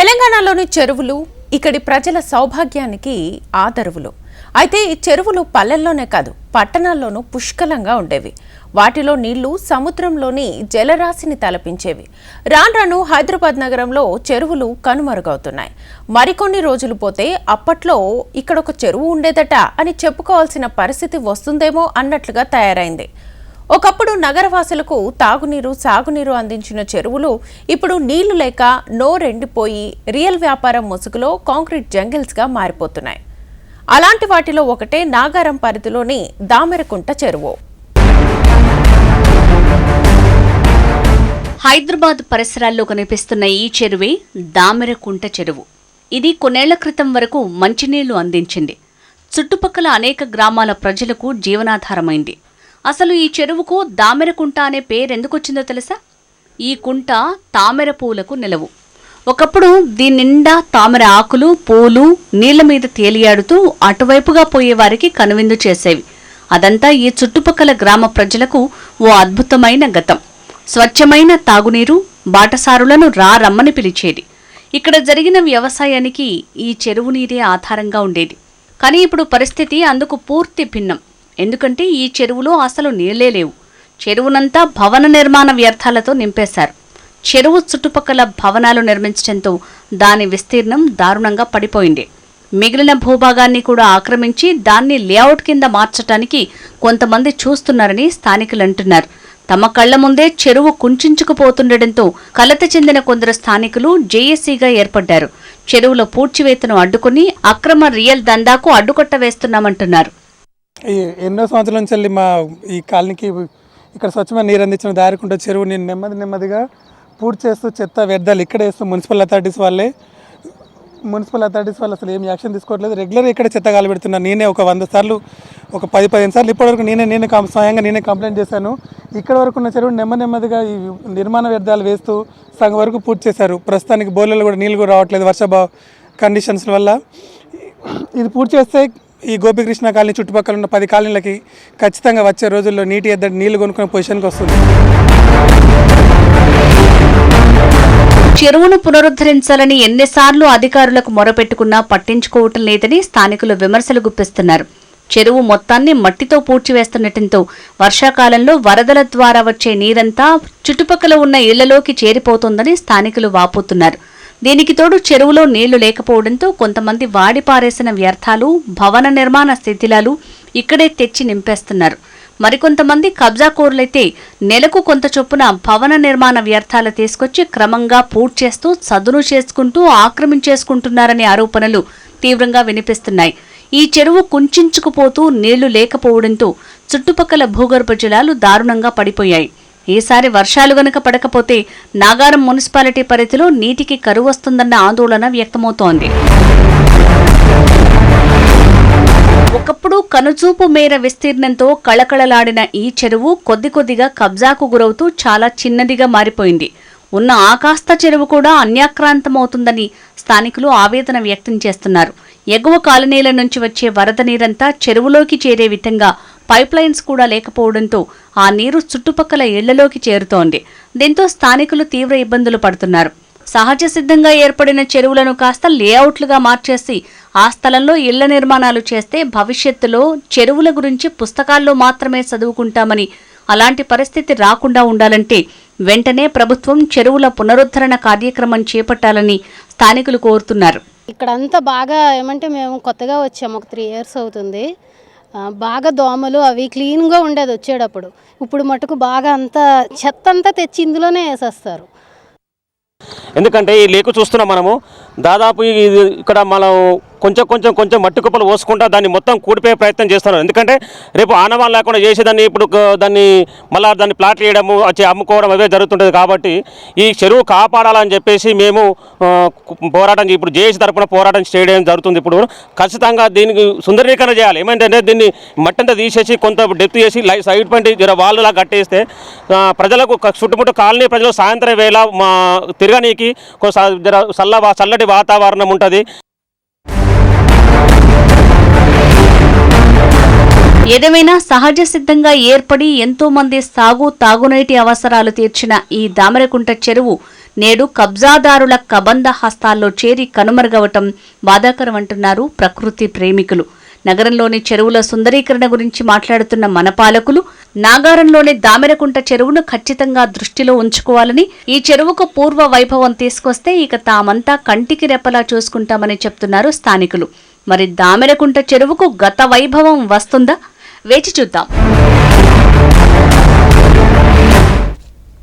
తెలంగాణలోని చెరువులు ఇక్కడి ప్రజల సౌభాగ్యానికి ఆదరువులు. అయితే ఈ చెరువులు పల్లెల్లోనే కాదు పట్టణాల్లోనూ పుష్కలంగా ఉండేవి. వాటిలో నీళ్ళు సముద్రంలోని జలరాశిని తలపించేవి. రాను హైదరాబాద్ నగరంలో చెరువులు కనుమరుగవుతున్నాయి. మరికొన్ని రోజులు పోతే అప్పట్లో ఇక్కడ ఒక చెరువు ఉండేదట అని చెప్పుకోవాల్సిన పరిస్థితి వస్తుందేమో అన్నట్లుగా తయారైంది. ఒకప్పుడు నగరవాసులకు తాగునీరు సాగునీరు అందించిన చెరువులు ఇప్పుడు నీళ్ళు లేక నోరెండిపోయి రియల్ వ్యాపారం ముసుగులో కాంక్రీట్ జంగిల్స్గా మారిపోతున్నాయి. అలాంటి వాటిలో ఒకటే నాగారం పరిధిలోని దామెరకుంట చెరువు. హైదరాబాద్ పరిసరాల్లో కనిపిస్తున్న ఈ చెరువే దామెరకుంట చెరువు. ఇది కొన్నేళ్ళ క్రితం వరకు మంచినీళ్ళు అందించింది. చుట్టుపక్కల అనేక గ్రామాల ప్రజలకు జీవనాధారమైంది. అసలు ఈ చెరువుకు దామెరకుంట అనే పేరెందుకొచ్చిందో తెలుసా? ఈ కుంట తామెర పూలకు నిలవు. ఒకప్పుడు దీని నిండా తామర ఆకులు పూలు నీళ్ళ మీద తేలియాడుతూ అటువైపుగా పోయేవారికి కనువిందు చేసేవి. అదంతా ఈ చుట్టుపక్కల గ్రామ ప్రజలకు ఓ అద్భుతమైన గతం. స్వచ్ఛమైన తాగునీరు బాటసారులను రా రమ్మని పిలిచేది. ఇక్కడ జరిగిన వ్యవసాయానికి ఈ చెరువు నీరే ఆధారంగా ఉండేది. కానీ ఇప్పుడు పరిస్థితి అందుకు పూర్తి భిన్నం. ఎందుకంటే ఈ చెరువులో అసలు నీళ్ళే లేవు. చెరువునంతా భవన నిర్మాణ వ్యర్థాలతో నింపేశారు. చెరువు చుట్టుపక్కల భవనాలు నిర్మించడంతో దాని విస్తీర్ణం దారుణంగా పడిపోయింది. మిగిలిన భూభాగాన్ని కూడా ఆక్రమించి దాన్ని లేఅవుట్ కింద మార్చటానికి కొంతమంది చూస్తున్నారని స్థానికులు అంటున్నారు. తమ కళ్ళ ముందే చెరువు కుంచుకుపోతుండటంతో కలత చెందిన కొందరు స్థానికులు జేఏసీగా ఏర్పడ్డారు. చెరువుల పూడ్చివేతను అడ్డుకుని అక్రమ రియల్ దందాకు అడ్డుకట్ట వేస్తున్నామంటున్నారు. ఈ ఎన్నో సంవత్సరాల నుంచి వెళ్ళి మా ఈ కాలనీకి ఇక్కడ స్వచ్ఛమైన నీరు అందించిన దారికుంట చెరువు నేను నెమ్మది నెమ్మదిగా పూర్తి చేస్తూ చెత్త వ్యర్థాలు ఇక్కడ వేస్తూ మున్సిపల్ అథారిటీస్ వాళ్ళే. మున్సిపల్ అథారిటీస్ వాళ్ళు అసలు ఏం యాక్షన్ తీసుకోవట్లేదు. రెగ్యులర్గా ఇక్కడ చెత్త గాలి పెడుతున్నాను నేనే ఒక వంద సార్లు ఒక పది పదిహేను సార్లు ఇప్పటివరకు నేనే నేనే స్వయంగా నేనే కంప్లైంట్ చేశాను. ఇక్కడ వరకు ఉన్న చెరువు నెమ్మది నెమ్మదిగా ఈ నిర్మాణ వ్యర్థాలు వేస్తూ సగం వరకు పూర్తి చేశారు. ప్రస్తుతానికి బోర్లలో కూడా నీళ్ళు కూడా రావట్లేదు వర్షభావ కండిషన్స్ వల్ల. ఇది పూర్తి చేస్తే ఈ గోపికృష్ణ కాలనీ చుట్టుపక్కల ఉన్న పది కాలనీలకి ఖచ్చితంగా వచ్చే రోజుల్లో నీటి ఎద్దడి నీళ్ళు కొనుక్కునే పొజిషన్కి వస్తుంది. చెరువును పునరుద్ధరించాలని ఎన్నిసార్లు అధికారులకు మొరపెట్టుకున్నా పట్టించుకోవటం లేదని స్థానికులు విమర్శలు గుప్పిస్తున్నారు. చెరువు మొత్తాన్ని మట్టితో పూడ్చివేస్తుండటంతో వర్షాకాలంలో వరదల ద్వారా వచ్చే నీరంతా చుట్టుపక్కల ఉన్న ఇళ్ళలోకి చేరిపోతోందని స్థానికులు వాపోతున్నారు. దీనికి తోడు చెరువులో నీళ్ళు లేకపోవడంతో కొంతమంది వాడి పారేసిన వ్యర్థాలు భవన నిర్మాణ స్థితిలాలు ఇక్కడే తెచ్చి నింపేస్తున్నారు. మరికొంతమంది కబ్జాకోరులైతే నెలకు కొంత చొప్పున భవన నిర్మాణ వ్యర్థాలు తీసుకొచ్చి క్రమంగా పూడ్చేస్తూ సదును చేసుకుంటూ ఆక్రమించేసుకుంటున్నారనే ఆరోపణలు తీవ్రంగా వినిపిస్తున్నాయి. ఈ చెరువు కుంచుకుపోతూ నీళ్ళు లేకపోవడంతో చుట్టుపక్కల భూగర్భ జలాలు దారుణంగా పడిపోయాయి. ఈసారి వర్షాలు గనక పడకపోతే నాగారం మున్సిపాలిటీ పరిధిలో నీటికి కరువు వస్తుందన్న ఆందోళన వ్యక్తమవుతోంది. ఒకప్పుడు కనుచూపు మేర విస్తీర్ణంతో కళకళలాడిన ఈ చెరువు కొద్ది కొద్దిగా కబ్జాకు గురవుతూ చాలా చిన్నదిగా మారిపోయింది. ఉన్న ఆకాస్త చెరువు కూడా అన్యాక్రాంతమవుతుందని స్థానికులు ఆవేదన వ్యక్తం చేస్తున్నారు. ఎగువ కాలనీల నుంచి వచ్చే వరద నీరంతా చెరువులోకి చేరే విధంగా పైప్లైన్స్ కూడా లేకపోవడంతో ఆ నీరు చుట్టుపక్కల ఇళ్ళలోకి చేరుతోంది. దీంతో స్థానికులు తీవ్ర ఇబ్బందులు పడుతున్నారు. సహజ సిద్ధంగా ఏర్పడిన చెరువులను కాస్త లేఅవుట్లుగా మార్చేసి ఆ స్థలంలో ఇళ్ళ నిర్మాణాలు చేస్తే భవిష్యత్తులో చెరువుల గురించి పుస్తకాల్లో మాత్రమే చదువుకుంటామని అలాంటి పరిస్థితి రాకుండా ఉండాలంటే వెంటనే ప్రభుత్వం చెరువుల పునరుద్ధరణ కార్యక్రమం చేపట్టాలని స్థానికులు కోరుతున్నారు. ఇక్కడంతా బాగా ఏమంటే మేము కొత్తగా వచ్చాము ఒక త్రీ ఇయర్స్ అవుతుంది. బాగా దోమలు అవి క్లీన్గా ఉండేది వచ్చేటప్పుడు. ఇప్పుడు మటుకు బాగా అంతా చెత్త అంతా తెచ్చి ఇందులోనే వేసేస్తారు. ఎందుకంటే ఈ లేకు చూస్తున్నాం మనము. దాదాపు ఇది ఇక్కడ మనం కొంచెం కొంచెం కొంచెం మట్టి కుప్పలు పోసుకుంటా దాన్ని మొత్తం కూడిపోయే ప్రయత్నం చేస్తున్నారు ఎందుకంటే రేపు ఆనవాళ్ళు లేకుండా చేసేదాన్ని ఇప్పుడు దాన్ని మళ్ళీ దాన్ని ప్లాట్ చేయడము వచ్చి అమ్ముకోవడం అవే జరుగుతుంటుంది కాబట్టి ఈ చెరువు కాపాడాలని చెప్పేసి మేము పోరాటం ఇప్పుడు జేఏసీ తరపున పోరాటం చేయడం జరుగుతుంది ఇప్పుడు. ఖచ్చితంగా దీనికి సుందరీకరణ చేయాలి. ఏమైందంటే దీన్ని మట్టంతా తీసేసి కొంత డెప్త్ చేసి సైడ్ పంటి వాళ్ళలా కట్టేస్తే ప్రజలకు చుట్టుముట్టు కాలనీ ప్రజలు సాయంత్రం వేళ మా తిరగనీకి జర చల్ల చల్లటి వాతావరణం ఉంటుంది. ఏదేమైనా సహజ సిద్ధంగా ఏర్పడి ఎంతో మంది సాగు తాగునీటి అవసరాలు తీర్చిన ఈ దామరకుంట చెరువు నేడు కబ్జాదారుల కబంధ హస్తాల్లో చేరి కనుమరుగవటం బాధాకరం అంటున్నారు ప్రకృతి ప్రేమికులు. నగరంలోని చెరువుల సుందరీకరణ గురించి మాట్లాడుతున్న మన పాలకులు నాగారంలోని దామెరకుంట చెరువును ఖచ్చితంగా దృష్టిలో ఉంచుకోవాలని ఈ చెరువుకు పూర్వ వైభవం తీసుకొస్తే ఇక తామంతా కంటికి రెప్పలా చూసుకుంటామని చెప్తున్నారు స్థానికులు. మరి దామెరకుంట చెరువుకు గత వైభవం వస్తుందా? వేచి చూద్దాం.